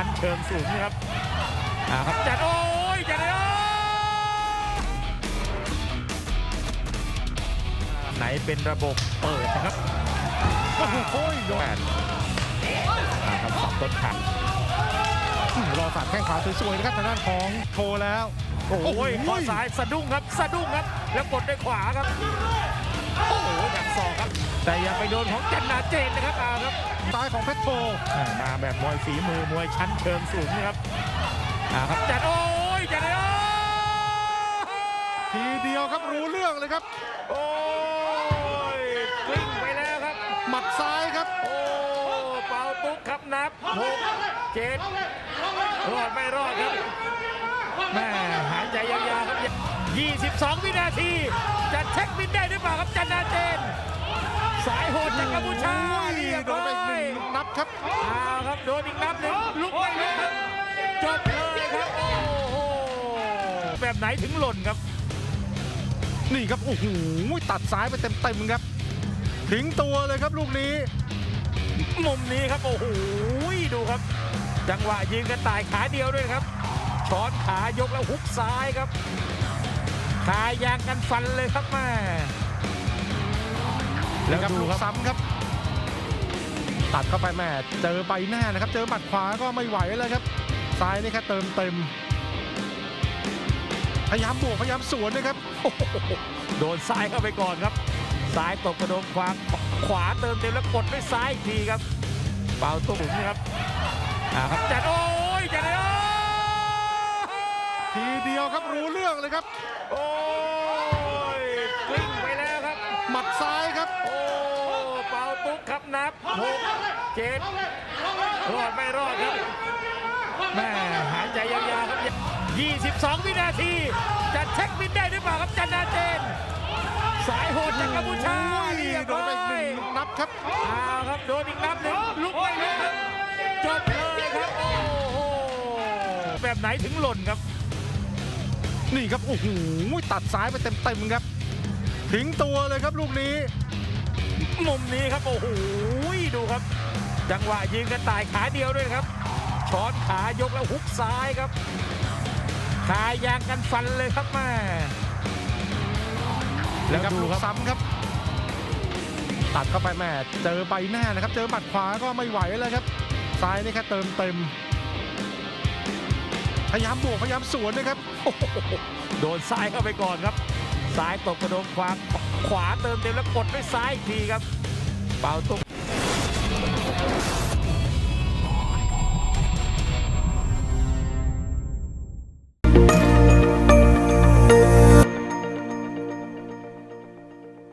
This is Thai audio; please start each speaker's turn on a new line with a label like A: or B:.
A: ชั้นเชิงสูงนะครับอ่าครับจัดโอ้ยจัดเลยโอ้ไหนเป็นระบบเปิดนะครับ
B: โอ้โหโอ้ยโดน
A: แปดอ่าครับสองต้นขัน
B: อืมรอสาดแข้งขวาสวยๆนะครับทางด้านของโชว์แล้ว
A: โอ้ยข้อซ้ายสะดุ้งครับสะดุ้งครับ แล้วกดด้วยขวาครับ แต่อย่าไปโดนของจันนาเจนนะครับอ่าครับ
B: ซ้ายของเพชรโท
A: อ่ามาแบบมวยฝีมือมวยชั้นเชิงสูงนะครับอ่าครับจัดโอ้ยจัดเลยโอ้
B: ทีเดียวครับรู้เรื่องเลยครับ
A: โอ้ยกลิ้งไปแล้วครับ
B: หมัดซ้ายครับ
A: โอ้เป่าตุ๊กครับนับหกเจ็ดรอดไม่รอดครับแม่หายใจยาวๆครับ 22 วินาที จะเช็คบินได้หรือเปล่าครับจันนาเจน สายโหดจากกัมพูชาเรียบ
B: โดน
A: ร้
B: ไป
A: อ
B: อีกห
A: ย
B: นึ่งนับครับ
A: เอาครับโดนอีกนับหนึ่งลุกไม่ลุกครับจบเลยครับโอ้โหแบบไหนถึงหล่นครับ
B: นี่ครับโอ้โหตัดซ้ายไปเต็มๆครับทิ้งตัวเลยครับลูกนี้
A: มุมนี้ครับโอ้โหดูครับ จังหวะยืนกระต่ายขาเดียวด้วยครับช้อนขายกแล้วฮุกซ้ายครับขายางกันฟันเลยครับแม่
B: แล้
A: แล้วว
B: ครับ
A: ดู
B: ลูก
A: ครับ
B: ซ้ำครับ ตัดเข้าไปแม่เจอใบหน้านะครับ เจอหมัดขวาก็ไม่ไหวเลยครับ ซ้ายนี่แค่เติมเต็ม พยายามบวกพยายามสวนนะครับ
A: โอ้โหโดนซ้ายเข้าไปก่อนครับ ซ้ายตกกระโดงขวาขวาเติมเต็มแล้วกดด้วยซ้ายอีกทีครับ เป่าตุ้มนะครับอ่าครับจัดโอ้ยจัดเลยโอ้
B: ทีเดียวครับรู้เรื่องเลยครับ
A: โอ้ บนับหกเจ็ดรอดไม่รอดครับแม่หายใจยาวๆครับ 22 วินาที จะเช็คบินได้หรือเปล่าครับจันนาเจน สายโหดจากกัมพูชาเรียบ
B: โด
A: ร้
B: น
A: อ
B: ไปอีกหนึ่
A: ย
B: งนับครับ
A: เอาครับโดนอีกนับหนึ่งลุกไม่ลุกครับจบเลยครับโอ้โหแบบไหนถึงหล่นครับ
B: นี่ครับโอ้โหตัดซ้ายไปเต็มๆครับทิ้งตัวเลยครับลูกนี้
A: มุมนี้ครับ โอ้โหดูครับ จังหวะยืนกระต่ายขาเดียวด้วยครับ ช้อนขายกแล้วฮุกซ้ายครับขายางกันฟันเลยครับแม่
B: แล้
A: แล้วว
B: ครับ
A: ดู
B: ลูก
A: ครับ
B: ซ้ำครับ ตัดเข้าไปแม่เจอใบหน้านะครับ เจอหมัดขวาก็ไม่ไหวเลยครับ ซ้ายนี่แค่เติมเต็ม พยายามบวกพยายามสวนนะครับ
A: โอ้โหโดนซ้ายเข้าไปก่อนครับ ซ้ายตกกระโดงควาขวาเติมเต็มแล้วกดด้วยซ้ายอีกทีครับเป่าตุก